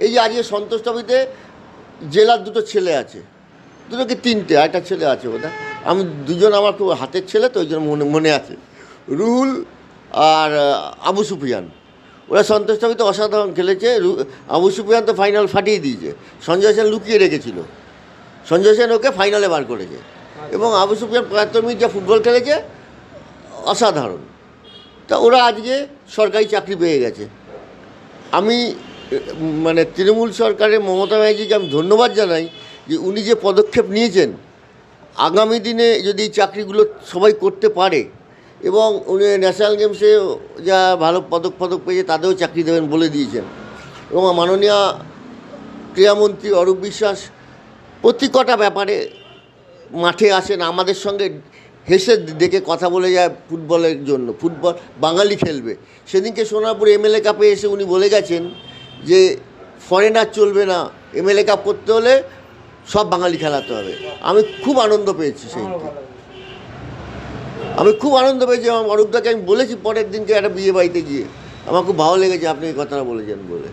এই যে আজকে সন্তোষ ট্রফিতে জেলার দুটো ছেলে আছে। দুটো কি তিনটে? একটা ছেলে আছে ওটা আমি দুজন আমার খুব হাতের ছেলে, তো ওই জন্য মনে মনে আছে। রুহুল আর আবু সুফিয়ান। ওরা সন্তোষ ট্রফিতে অসাধারণ খেলেছে। রু- আবু সুফিয়ান তো ফাইনাল ফাটিয়ে দিয়েছে। সঞ্জয় সেন লুকিয়ে রেখেছিল। সঞ্জয় সেন ওকে ফাইনালে বার করেছে। এবং আবু সুফিয়ান পঁয়াত্তর মিনিট যা ফুটবল খেলেছে, অসাধারণ। তা ওরা আজকে সরকারি চাকরি পেয়ে গেছে। আমি মানে তৃণমূল সরকারের মমতা ব্যানার্জিকে আমি ধন্যবাদ জানাই যে উনি যে পদক্ষেপ নিয়েছেন, আগামী দিনে যদি চাকরিগুলো সবাই করতে পারে এবং উনি ন্যাশনাল গেমসে যা ভালো পদক পদক পেয়েছে তাদেরও চাকরি দেবেন বলে দিয়েছেন। এবং মাননীয় ক্রীড়ামন্ত্রী অরূপ বিশ্বাস প্রতি কটা ব্যাপারে মাঠে আসেন, আমাদের সঙ্গে হেসে দেখে কথা বলে যায় ফুটবলের জন্য, ফুটবল বাঙালি খেলবে। সেদিনকে সোনারপুর এমএলএ কাপে এসে উনি বলে গেছেন যে ফরেনার চলবে না এমএলএ কাপ করতে হলে সব বাঙালি খেলাতে হবে। আমি খুব আনন্দ পেয়েছি সেই আমি খুব আনন্দ পেয়েছি আমার অরূপদাকে আমি বলেছি পরের দিনকে একটা বিয়ে বাড়িতে গিয়ে। আমার খুব ভালো লেগেছে আপনি এই কথাটা বলেছেন বলে।